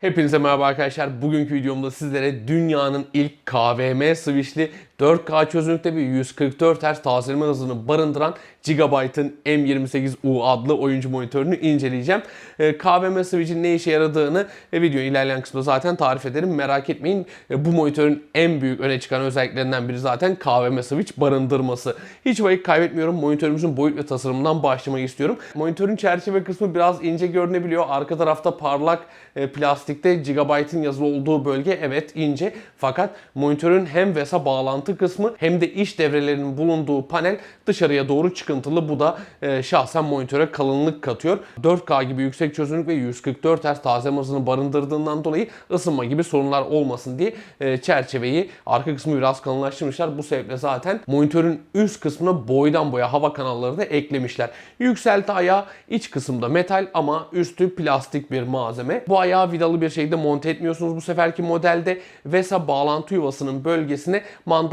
Hepinize merhaba arkadaşlar. Bugünkü videomda sizlere dünyanın ilk KVM switchli 4K çözünürlükte bir 144 Hz tazeleme hızını barındıran Gigabyte'ın M28U adlı oyuncu monitörünü inceleyeceğim. Ee, KVM switch'in ne işe yaradığını videonun ilerleyen kısmında zaten tarif ederim. Merak etmeyin. E, bu monitörün en büyük öne çıkan özelliklerinden biri zaten KVM switch barındırması. Hiç vakit kaybetmiyorum. Monitörümüzün boyut ve tasarımından başlamayı istiyorum. Monitörün çerçeve kısmı biraz ince görünebiliyor. Arka tarafta parlak e, plastikte Gigabyte'ın yazılı olduğu bölge evet ince. Fakat monitörün hem VESA bağlantı kısmı hem de iş devrelerinin bulunduğu panel dışarıya doğru çıkıntılı. Bu da e, şahsen monitöre kalınlık katıyor. 4K gibi yüksek çözünürlük ve 144 Hz taze hızını barındırdığından dolayı ısınma gibi sorunlar olmasın diye e, çerçeveyi arka kısmı biraz kalınlaştırmışlar. Bu sebeple zaten monitörün üst kısmına boydan boya hava kanalları da eklemişler. Yükselti ayağı iç kısımda metal ama üstü plastik bir malzeme. Bu ayağı vidalı bir şekilde monte etmiyorsunuz bu seferki modelde. VESA bağlantı yuvasının bölgesine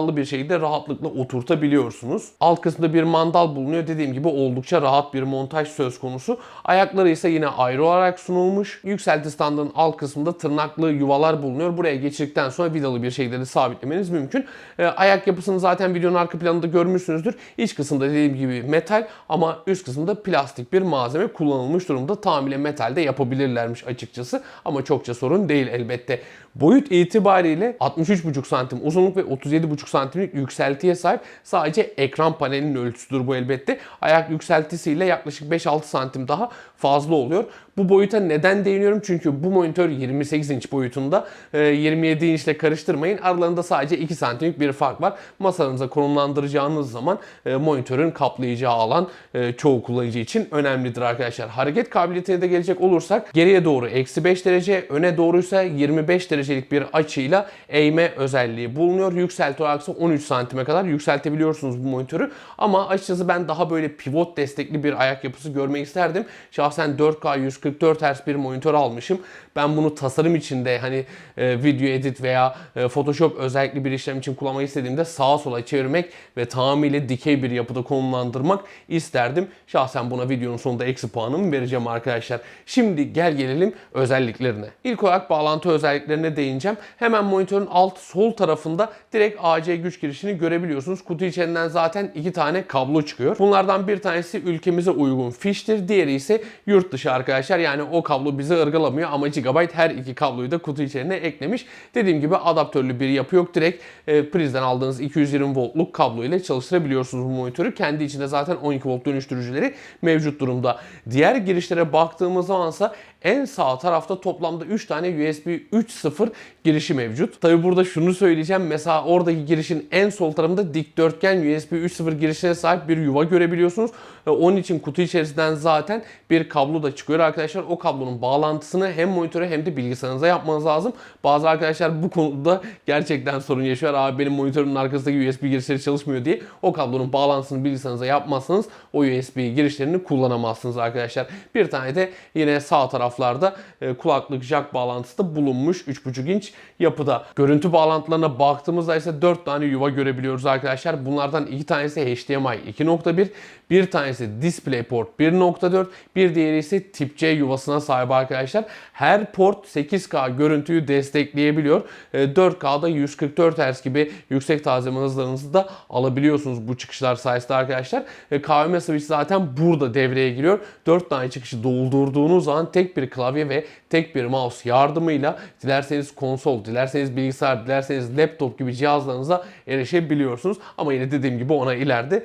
mandallı bir şekilde rahatlıkla oturtabiliyorsunuz. Alt kısmında bir mandal bulunuyor. Dediğim gibi oldukça rahat bir montaj söz konusu. Ayakları ise yine ayrı olarak sunulmuş. Yükselti standının alt kısmında tırnaklı yuvalar bulunuyor. Buraya geçirdikten sonra vidalı bir şekilde de sabitlemeniz mümkün. Ee, ayak yapısını zaten videonun arka planında görmüşsünüzdür. İç kısımda dediğim gibi metal ama üst kısımda plastik bir malzeme kullanılmış durumda. Tamamıyla metalde yapabilirlermiş açıkçası ama çokça sorun değil elbette. Boyut itibariyle 63,5 santim uzunluk ve 37,5 santimlik yükseltiye sahip. Sadece ekran panelinin ölçüsüdür bu elbette. Ayak yükseltisiyle yaklaşık 5-6 santim daha fazla oluyor. Bu boyuta neden değiniyorum? Çünkü bu monitör 28 inç boyutunda. 27 inç ile karıştırmayın. Aralarında sadece 2 santimlik bir fark var. Masanıza konumlandıracağınız zaman e, monitörün kaplayacağı alan e, çoğu kullanıcı için önemlidir arkadaşlar. Hareket kabiliyetine de gelecek olursak geriye doğru eksi 5 derece, öne doğruysa 25 derecelik bir açıyla eğme özelliği bulunuyor. Yükselti olarak ise 13 santime kadar yükseltebiliyorsunuz bu monitörü. Ama açıkçası ben daha böyle pivot destekli bir ayak yapısı görmek isterdim. Şahsen 4K 144 Hz bir monitör almışım. Ben bunu tasarım içinde hani e, video edit veya e, Photoshop özellikle bir işlem için kullanmayı istediğimde sağa sola çevirmek ve tamamıyla dikey bir yapıda konumlandırmak isterdim. Şahsen buna videonun sonunda eksi puanımı vereceğim arkadaşlar. Şimdi gel gelelim özelliklerine. İlk olarak bağlantı özelliklerine değineceğim. Hemen monitörün alt sol tarafında direkt AC güç girişini görebiliyorsunuz. Kutu içinden zaten iki tane kablo çıkıyor. Bunlardan bir tanesi ülkemize uygun fiştir. Diğeri ise yurt dışı arkadaşlar. Yani o kablo bizi ırgalamıyor ama Gigabyte her iki kabloyu da kutu içerisine eklemiş. Dediğim gibi adaptörlü bir yapı yok. Direkt e, prizden aldığınız 220 voltluk kablo ile çalıştırabiliyorsunuz bu monitörü. Kendi içinde zaten 12 volt dönüştürücüleri mevcut durumda. Diğer girişlere baktığımız zamansa en sağ tarafta toplamda 3 tane USB 3.0 girişi mevcut. Tabi burada şunu söyleyeceğim. Mesela oradaki girişin en sol tarafında dikdörtgen USB 3.0 girişine sahip bir yuva görebiliyorsunuz. Ve onun için kutu içerisinden zaten bir kablo da çıkıyor arkadaşlar. O kablonun bağlantısını hem monitöre hem de bilgisayarınıza yapmanız lazım. Bazı arkadaşlar bu konuda gerçekten sorun yaşıyor. Abi benim monitörümün arkasındaki USB girişleri çalışmıyor diye. O kablonun bağlantısını bilgisayarınıza yapmazsanız o USB girişlerini kullanamazsınız arkadaşlar. Bir tane de yine sağ taraflarda e, kulaklık jack bağlantısı da bulunmuş 3.5 inç yapıda. Görüntü bağlantılarına baktığımızda ise 4 tane yuva görebiliyoruz arkadaşlar. Bunlardan 2 tanesi HDMI 2.1, bir tanesi DisplayPort 1.4, bir diğeri ise tip C yuvasına sahip arkadaşlar. Her port 8K görüntüyü destekleyebiliyor. 4K'da 144 Hz gibi yüksek tazeme hızlarınızı da alabiliyorsunuz bu çıkışlar sayesinde arkadaşlar. KVM switch zaten burada devreye giriyor. 4 tane çıkışı doldurduğunuz zaman tek bir klavye ve tek bir mouse yardımıyla dilerseniz konsol, dilerseniz bilgisayar, dilerseniz laptop gibi cihazlarınıza erişebiliyorsunuz. Ama yine dediğim gibi ona ileride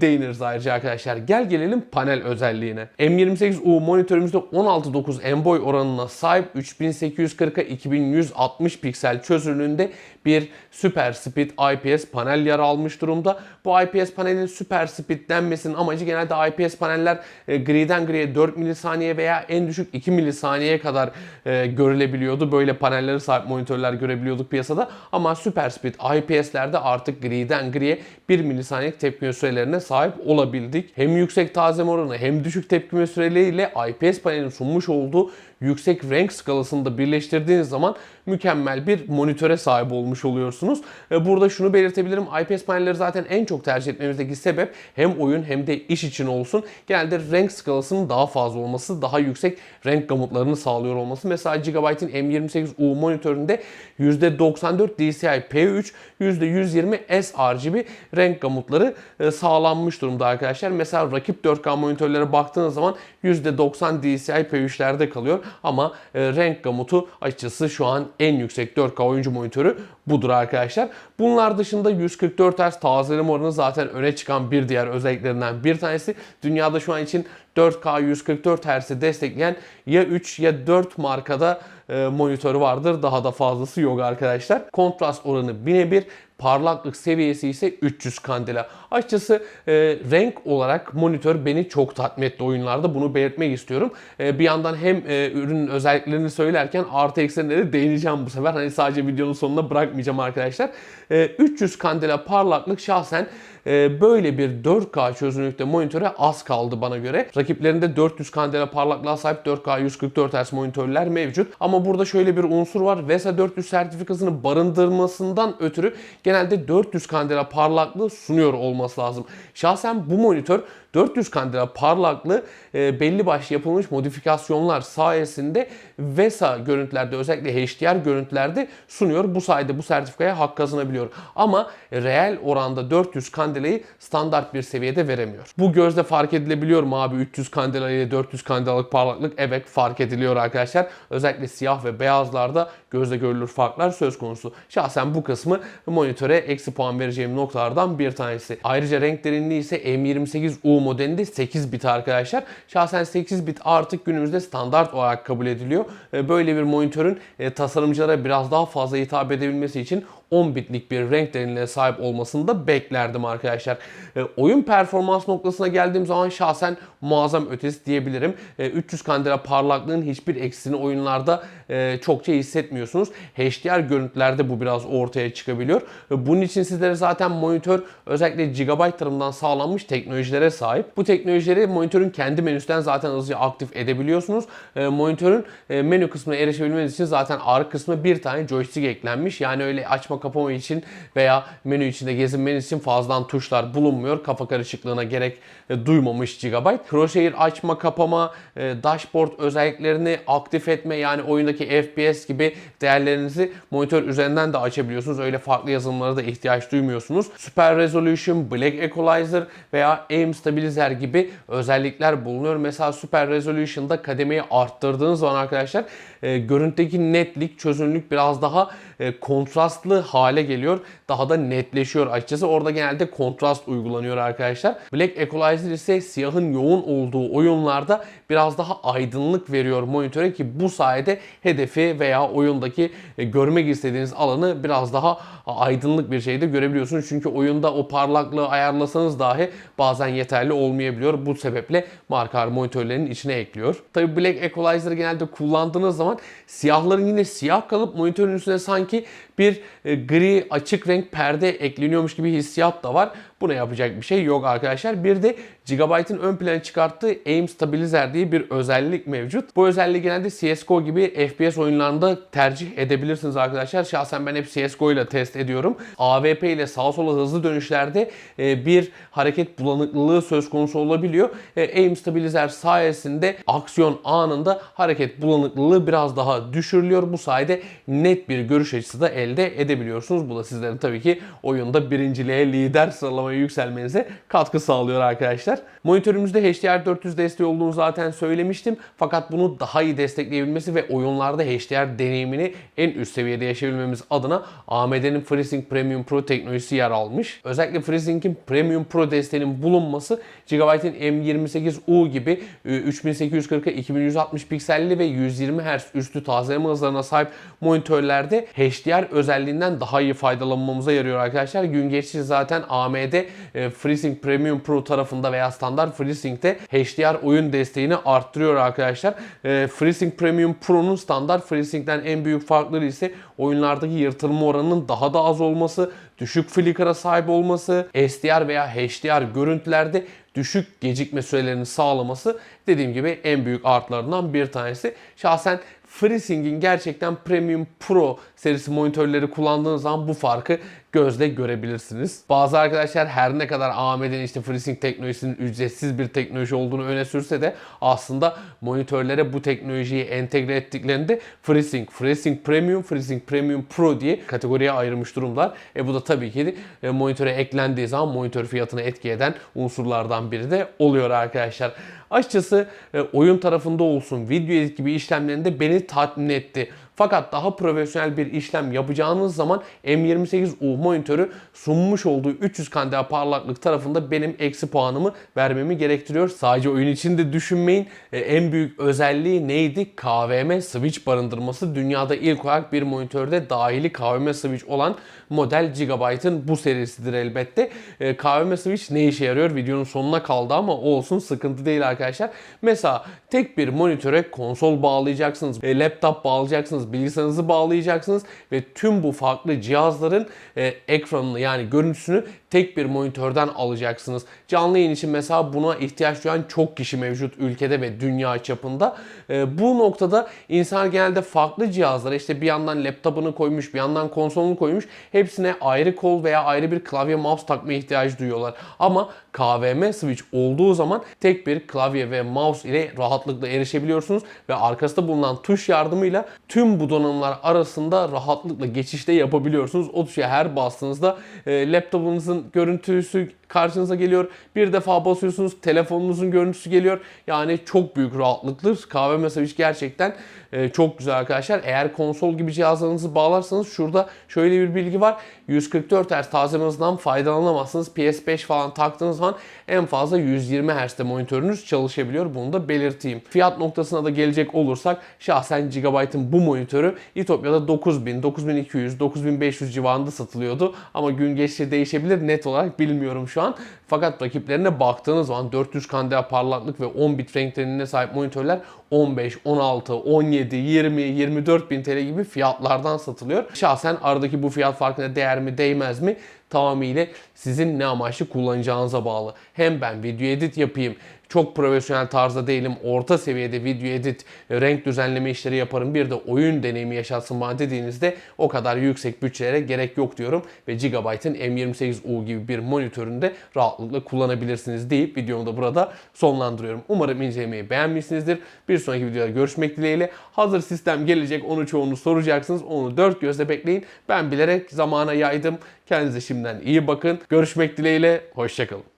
değiniriz ayrıca arkadaşlar. Gel gelelim panel özelliğine. M28U monitörümüzde 16.9 en boy oranına sahip 3840'a 2160 piksel çözünürlüğünde bir Super Speed IPS panel yer almış durumda. Bu IPS panelin Super Speed denmesinin amacı genelde IPS paneller e, griden griye 4 milisaniye veya en düşük 2 milisaniyeye kadar e, görülebiliyordu. Böyle panelleri sahip monitörler görebiliyorduk piyasada. Ama Super Speed IPS'lerde artık griden griye 1 milisaniyelik tepkime sürelerine sahip olabildik. Hem yüksek tazeme oranı hem düşük tepkime süreleriyle IPS panelin sunmuş olduğu yüksek renk skalasını da birleştirdiğiniz zaman mükemmel bir monitöre sahip olmuş oluyorsunuz. Burada şunu belirtebilirim. IPS panelleri zaten en çok tercih etmemizdeki sebep hem oyun hem de iş için olsun. Genelde renk skalasının daha fazla olması, daha yüksek renk gamutlarını sağlıyor olması. Mesela Gigabyte'in M28U monitöründe %94 DCI P3, %120 sRGB renk gamutları e, sağlanmış durumda arkadaşlar. Mesela rakip 4K monitörlere baktığınız zaman %90 DCI P3'lerde kalıyor ama e, renk gamutu açıkçası şu an en yüksek 4K oyuncu monitörü budur arkadaşlar. Bunlar dışında 144 Hz tazeleme oranı zaten öne çıkan bir diğer özelliklerinden bir tanesi. Dünyada şu an için 4K 144 Hz'i destekleyen ya 3 ya 4 markada e, monitörü vardır. Daha da fazlası yok arkadaşlar. Kontrast oranı birebir. Parlaklık seviyesi ise 300 kandela. Açıkçası e, renk olarak monitör beni çok tatmin etti oyunlarda. Bunu belirtmek istiyorum. E, bir yandan hem e, ürünün özelliklerini söylerken artı eksilerine de değineceğim bu sefer. Hani sadece videonun sonuna bırakmayacağım arkadaşlar. E, 300 kandela parlaklık şahsen e, böyle bir 4K çözünürlükte monitöre az kaldı bana göre. Rakiplerinde 400 kandela parlaklığa sahip 4K 144 Hz monitörler mevcut. Ama burada şöyle bir unsur var. VESA 400 sertifikasını barındırmasından ötürü genelde 400 kandela parlaklığı sunuyor olması lazım. Şahsen bu monitör 400 kandela parlaklığı e, belli başlı yapılmış modifikasyonlar sayesinde VESA görüntülerde özellikle HDR görüntülerde sunuyor. Bu sayede bu sertifikaya hak kazanabiliyor. Ama reel oranda 400 kandelayı standart bir seviyede veremiyor. Bu gözle fark edilebiliyor mu abi 300 kandela ile 400 kandelalık parlaklık? Evet fark ediliyor arkadaşlar. Özellikle siyah ve beyazlarda gözle görülür farklar söz konusu. Şahsen bu kısmı monitöre eksi puan vereceğim noktalardan bir tanesi. Ayrıca renk derinliği ise M28U modelinde 8 bit arkadaşlar. Şahsen 8 bit artık günümüzde standart olarak kabul ediliyor. E, Böyle bir monitörün e, tasarımcılara biraz daha fazla hitap edebilmesi için 10 bitlik bir renk derinliğine sahip olmasını da beklerdim arkadaşlar. E, oyun performans noktasına geldiğim zaman şahsen muazzam ötesi diyebilirim. E, 300 kandela parlaklığın hiçbir eksisini oyunlarda e, çokça hissetmiyorsunuz. HDR görüntülerde bu biraz ortaya çıkabiliyor. E, bunun için sizlere zaten monitör özellikle Gigabyte tarafından sağlanmış teknolojilere sahip. Bu teknolojileri monitörün kendi menüsünden zaten hızlıca aktif edebiliyorsunuz. E, monitörün e, menü kısmına erişebilmeniz için zaten arka kısmına bir tane joystick eklenmiş. Yani öyle açma kapama için veya menü içinde gezinmeniz için fazladan tuşlar bulunmuyor. Kafa karışıklığına gerek e, duymamış Gigabyte. Crosshair açma kapama, e, dashboard özelliklerini aktif etme yani oyundaki FPS gibi değerlerinizi monitör üzerinden de açabiliyorsunuz. Öyle farklı yazılımlara da ihtiyaç duymuyorsunuz. Super Resolution, Black Equalizer veya Aim Stabilizer gibi özellikler bulunuyor. Mesela Super Resolution'da kademeyi arttırdığınız zaman arkadaşlar e, görüntüdeki netlik, çözünürlük biraz daha e, kontrastlı hale geliyor. Daha da netleşiyor açıkçası. Orada genelde kontrast uygulanıyor arkadaşlar. Black Equalizer ise siyahın yoğun olduğu oyunlarda biraz daha aydınlık veriyor monitöre ki bu sayede hedefi veya oyundaki e, görmek istediğiniz alanı biraz daha aydınlık bir şekilde görebiliyorsunuz. Çünkü oyunda o parlaklığı ayarlasanız dahi bazen yeterli olmayabiliyor. Bu sebeple marka monitörlerin içine ekliyor. Tabi Black Equalizer'ı genelde kullandığınız zaman siyahların yine siyah kalıp monitörün üstüne sanki bir e, gri açık renk perde ekleniyormuş gibi hissiyat da var. Buna yapacak bir şey yok arkadaşlar. Bir de Gigabyte'ın ön plana çıkarttığı Aim Stabilizer diye bir özellik mevcut. Bu özelliği genelde CSGO gibi FPS oyunlarında tercih edebilirsiniz arkadaşlar. Şahsen ben hep CSGO ile test ediyorum. AWP ile sağa sola hızlı dönüşlerde e, bir hareket bulanıklılığı söz konusu olabiliyor. E, Aim Stabilizer sayesinde aksiyon anında hareket bulanıklılığı biraz daha düşürülüyor. Bu sayede net bir görüş açısı da elde edebiliyorsunuz. Bu da sizlerin tabii ki oyunda birinciliğe lider sıralamaya yükselmenize katkı sağlıyor arkadaşlar. Monitörümüzde HDR400 desteği olduğunu zaten söylemiştim. Fakat bunu daha iyi destekleyebilmesi ve oyunlarda HDR deneyimini en üst seviyede yaşayabilmemiz adına AMD'nin FreeSync Premium Pro teknolojisi yer almış. Özellikle FreeSync'in Premium Pro desteğinin bulunması Gigabyte'in M28U gibi 3840'a 2160 pikselli ve 120 Hz üstü tazeleme hızlarına sahip monitörlerde HDR özelliğinden daha iyi faydalanmamıza yarıyor arkadaşlar. Gün geçti zaten AMD AMD e, FreeSync Premium Pro tarafında veya standart FreeSync'te HDR oyun desteğini arttırıyor arkadaşlar. E, FreeSync Premium Pro'nun standart FreeSync'ten en büyük farkları ise oyunlardaki yırtılma oranının daha da az olması, düşük flicker'a sahip olması, SDR veya HDR görüntülerde düşük gecikme sürelerini sağlaması dediğim gibi en büyük artlarından bir tanesi. Şahsen FreeSync'in gerçekten Premium Pro serisi monitörleri kullandığınız zaman bu farkı gözle görebilirsiniz. Bazı arkadaşlar her ne kadar AMD'nin işte FreeSync teknolojisinin ücretsiz bir teknoloji olduğunu öne sürse de aslında monitörlere bu teknolojiyi entegre ettiklerinde FreeSync, FreeSync Premium, FreeSync Premium Pro diye kategoriye ayırmış durumlar. E bu da tabii ki de monitöre eklendiği zaman monitör fiyatını etki eden unsurlardan biri de oluyor arkadaşlar. Açıkçası e, oyun tarafında olsun, video edit gibi işlemlerinde beni tatmin etti. Fakat daha profesyonel bir işlem yapacağınız zaman M28U monitörü sunmuş olduğu 300 kandela parlaklık tarafında benim eksi puanımı vermemi gerektiriyor. Sadece oyun için de düşünmeyin. E, en büyük özelliği neydi? KVM switch barındırması. Dünyada ilk olarak bir monitörde dahili KVM switch olan model Gigabyte'ın bu serisidir elbette. E, KVM switch ne işe yarıyor? Videonun sonuna kaldı ama olsun sıkıntı değil arkadaşlar. Mesela tek bir monitöre konsol bağlayacaksınız, e, laptop bağlayacaksınız, bilgisayarınızı bağlayacaksınız ve tüm bu farklı cihazların e, ekranını yani görüntüsünü tek bir monitörden alacaksınız. Canlı yayın için mesela buna ihtiyaç duyan çok kişi mevcut ülkede ve dünya çapında. E, bu noktada insan genelde farklı cihazlara işte bir yandan laptopunu koymuş, bir yandan konsolunu koymuş. Hepsine ayrı kol veya ayrı bir klavye mouse takmaya ihtiyacı duyuyorlar. Ama KVM switch olduğu zaman tek bir klavye ve mouse ile rahatlıkla erişebiliyorsunuz ve arkasında bulunan tuş yardımıyla tüm bu donanımlar arasında rahatlıkla geçişte yapabiliyorsunuz. O tuşa her bastığınızda e, laptopunuzun görüntüsü karşınıza geliyor. Bir defa basıyorsunuz telefonunuzun görüntüsü geliyor. Yani çok büyük rahatlıktır. KVM switch gerçekten e, çok güzel arkadaşlar. Eğer konsol gibi cihazlarınızı bağlarsanız şurada şöyle bir bilgi var. 144 Hz tazeme hızından faydalanamazsınız. PS5 falan taktığınız zaman en fazla 120 Hz'de monitörünüz çalışabiliyor. Bunu da belirteyim. Fiyat noktasına da gelecek olursak şahsen Gigabyte'ın bu monitörü İtopya'da 9000, 9200, 9500 civarında satılıyordu. Ama gün geçtikçe değişebilir. Net olarak bilmiyorum şu an. Fakat rakiplerine baktığınız zaman 400 kandela parlaklık ve 10 bit renklerine sahip monitörler 15, 16, 17, 20, 24 bin TL gibi fiyatlardan satılıyor. Şahsen aradaki bu fiyat farkına değer mi değmez mi tamamıyla sizin ne amaçlı kullanacağınıza bağlı. Hem ben video edit yapayım, çok profesyonel tarzda değilim, orta seviyede video edit, renk düzenleme işleri yaparım, bir de oyun deneyimi yaşatsın bana dediğinizde o kadar yüksek bütçelere gerek yok diyorum ve Gigabyte'ın M28U gibi bir monitöründe rahatlıkla kullanabilirsiniz deyip videomu da burada sonlandırıyorum. Umarım incelemeyi beğenmişsinizdir. Bir sonraki videoda görüşmek dileğiyle. Hazır sistem gelecek, onu çoğunu soracaksınız. Onu dört gözle bekleyin. Ben bilerek zamana yaydım. Kendinize şimdiden iyi bakın. Görüşmek dileğiyle. Hoşçakalın.